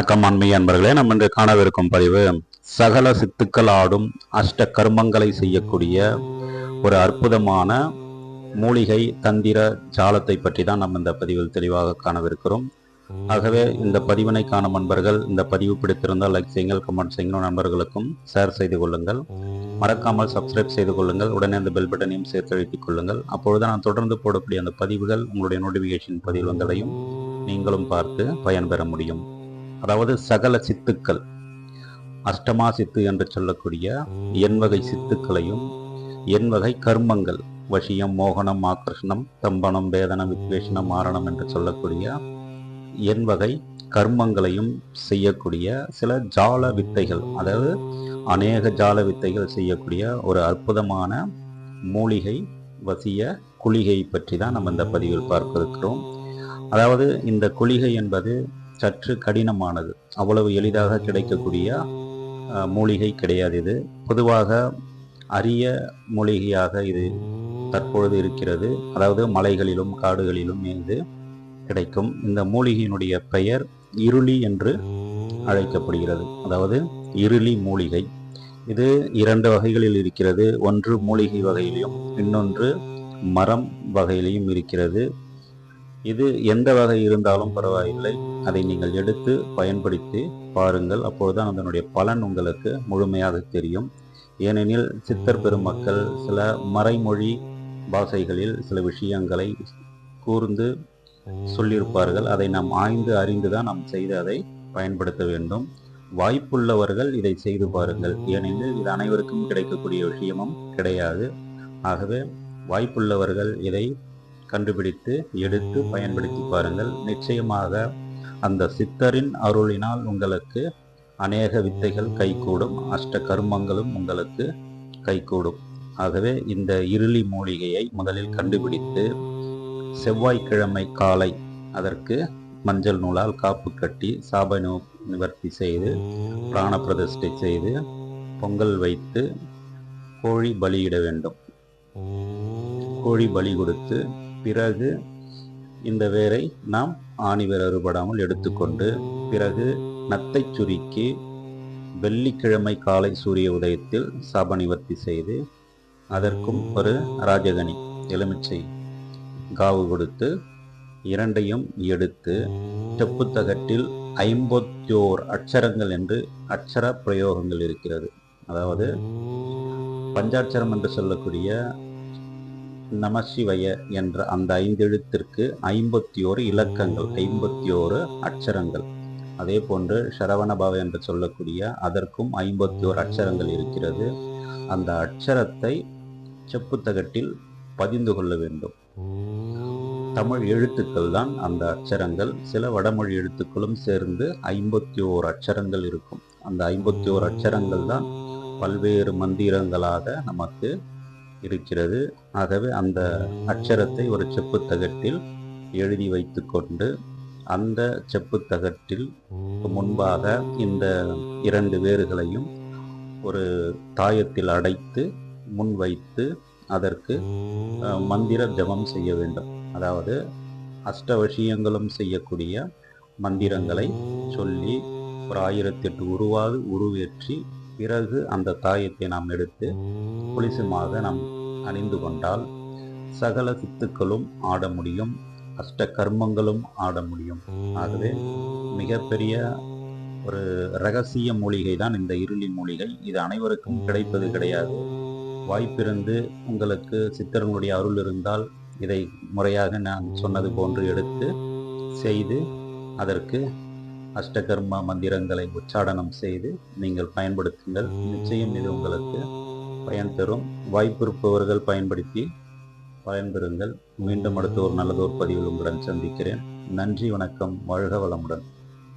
வணக்கம் ஆன்மீக அன்பர்களே. நம்ம இன்று காணவிருக்கும் பதிவு சகல சித்துக்கள் ஆடும் அஷ்ட கர்மங்களை செய்யக்கூடிய ஒரு அற்புதமான மூலிகை தந்திர ஜாலத்தை பற்றி தான் நம்ம இந்த பதிவில் தெளிவாக காணவிருக்கிறோம். ஆகவே இந்த பதிவினை காணும் நண்பர்கள் இந்த பதிவு பிடித்திருந்தால் லைக் செய்யுங்கள் கமெண்ட் செய்யுங்கள் நண்பர்களுக்கும் ஷேர் செய்து கொள்ளுங்கள். மறக்காமல் சப்ஸ்கிரைப் செய்து கொள்ளுங்கள். உடனே அந்த பெல் பட்டனையும் சேர்த்து அழுத்திக் கொள்ளுங்கள். அப்பொழுது நான் தொடர்ந்து போடக்கூடிய அந்த பதிவுகள் உங்களுடைய நோட்டிஃபிகேஷன் பதிவில் வந்தடையும் நீங்களும் பார்த்து பயன்பெற முடியும். அதாவது சகல சித்துக்கள் அஷ்டமா சித்து என்று சொல்லக்கூடிய எண்வகை சித்துக்களையும் எண்வகை கர்மங்கள் வசியம் மோகனம் ஆக்கர்ஷணம் தம்பனம் வேதனம் வித்வேஷனம் மாரணம் என்று சொல்லக்கூடிய எண்வகை கர்மங்களையும் செய்யக்கூடிய சில ஜால வித்தைகள் அதாவது அநேக ஜால வித்தைகள் செய்யக்கூடிய ஒரு அற்புதமான மூலிகை வசிய குளிகை பற்றி தான் நம்ம இந்த பதிவில் பார்க்க இருக்கிறோம். அதாவது இந்த குளிகை என்பது சற்று கடினமானது. அவ்வளவு எளிதாக கிடைக்கக்கூடிய மூலிகை கிடையாது இது. பொதுவாக அரிய மூலிகையாக இது தற்பொழுது இருக்கிறது. அதாவது மலைகளிலும் காடுகளிலும் இது கிடைக்கும். இந்த மூலிகையினுடைய பெயர் இருளி என்று அழைக்கப்படுகிறது. அதாவது இருளி மூலிகை. இது இரண்டு வகைகளில் இருக்கிறது. ஒன்று மூலிகை வகையிலும் இன்னொன்று மரம் வகையிலையும் இருக்கிறது. இது எந்த வகை இருந்தாலும் பரவாயில்லை. அதை நீங்கள் எடுத்து பயன்படுத்தி பாருங்கள். அப்பொழுதுதான் அதனுடைய பலன் உங்களுக்கு முழுமையாக தெரியும். ஏனெனில் சித்தர் பெருமக்கள் சில மறைமொழி பாஷைகளில் சில விஷயங்களை கூர்ந்து சொல்லியிருப்பார்கள். அதை நாம் ஆய்ந்து அறிந்து தான் நாம் செய்து அதை பயன்படுத்த வேண்டும். வாய்ப்புள்ளவர்கள் இதை செய்து பாருங்கள். ஏனெனில் இது அனைவருக்கும் கிடைக்கக்கூடிய விஷயமும் கிடையாது. ஆகவே வாய்ப்புள்ளவர்கள் இதை கண்டுபிடித்து எடுத்து பயன்படுத்தி பாருங்கள். நிச்சயமாக அந்த சித்தரின் அருளினால் உங்களுக்கு அநேக வித்தைகள் கைகூடும். அஷ்ட கர்மங்களும் உங்களுக்கு கைகூடும். ஆகவே இந்த இருளி மூலிகையை முதலில் கண்டுபிடித்து செவ்வாய்க்கிழமை காலை அதற்கு மஞ்சள் நூலால் காப்பு கட்டி சாப நிவர்த்தி செய்து பிராண பிரதிஷ்டை செய்து பொங்கல் வைத்து கோழி பலியிட வேண்டும். கோழி பலி கொடுத்து பிறகு இந்த வேரை நாம் ஆணிவேர் அறுபடாமல் எடுத்துக்கொண்டு பிறகு நத்தை சுருக்கி வெள்ளிக்கிழமை காலை சூரிய உதயத்தில் சாப நிவர்த்தி செய்து அதற்கும் ஒரு ராஜகனி எலுமிச்சை காவு கொடுத்து இரண்டையும் எடுத்து செப்புத்தகட்டில் ஐம்பத்தோர் அட்சரங்கள் என்று அட்சர பிரயோகங்கள் இருக்கிறது. அதாவது பஞ்சாட்சரம் என்று சொல்லக்கூடிய நமசிவய என்ற அந்த ஐந்தெழுத்திற்கு ஐம்பத்தி ஓரு இலக்கங்கள் ஐம்பத்தி ஓரு அட்சரங்கள் அதே போன்று சரவணபவ என்று சொல்லக்கூடிய அதற்கும் ஐம்பத்தி ஓரு அட்சரங்கள் இருக்கிறது. அந்த அட்சரத்தை செப்புத்தகட்டில் பதிந்து கொள்ள வேண்டும். தமிழ் எழுத்துக்கள் தான் அந்த அட்சரங்கள் சில வடமொழி எழுத்துக்களும் சேர்ந்து ஐம்பத்தி ஓர் அட்சரங்கள் இருக்கும். அந்த ஐம்பத்தி ஓர் அட்சரங்கள் தான் பல்வேறு மந்திரங்களாக நமக்கு இருக்கிறது. ஆகவே அந்த அட்சரத்தை ஒரு செப்புத்தகட்டில் எழுதி வைத்துக்கொண்டு அந்த செப்புத்தகட்டில் முன்பாக இந்த இரண்டு வேர்களையும் ஒரு தாயத்தில் அடைத்து முன் வைத்து அதற்கு மந்திர ஜபம் செய்ய வேண்டும். அதாவது அஷ்டவசியங்களும் செய்யக்கூடிய மந்திரங்களை சொல்லி ஒரு ஆயிரத்தி எட்டு உருவாது உருவேற்றி பிறகு அந்த தாயத்தை நாம் எடுத்து புளிசுமாக நாம் அணிந்து கொண்டால் சகல சித்துக்களும் ஆட முடியும் அஷ்ட கர்மங்களும் ஆட முடியும். ஆகவே மிகப்பெரிய ஒரு ரகசிய மூலிகை தான் இந்த இருளி மூலிகை. இது அனைவருக்கும் கிடைப்பது கிடையாது. வாய்ப்பிருந்து உங்களுக்கு சித்தர்களுடைய அருள் இருந்தால் இதை முறையாக நான் சொன்னது போன்று எடுத்து செய்து அதற்கு அஷ்டகர்ம மந்திரங்களை உச்சாடனம் செய்து நீங்கள் பயன்படுத்துங்கள். நிச்சயம் இது உங்களுக்கு பயன் தரும். வாய்ப்பிருப்பவர்கள் பயன்படுத்தி பயன்பெறுங்கள் மீண்டும் அடுத்த ஒரு நல்லதொரு பதிவில் உங்களுடன் சந்திக்கிறேன். நன்றி வணக்கம். வாழ்க வளமுடன்.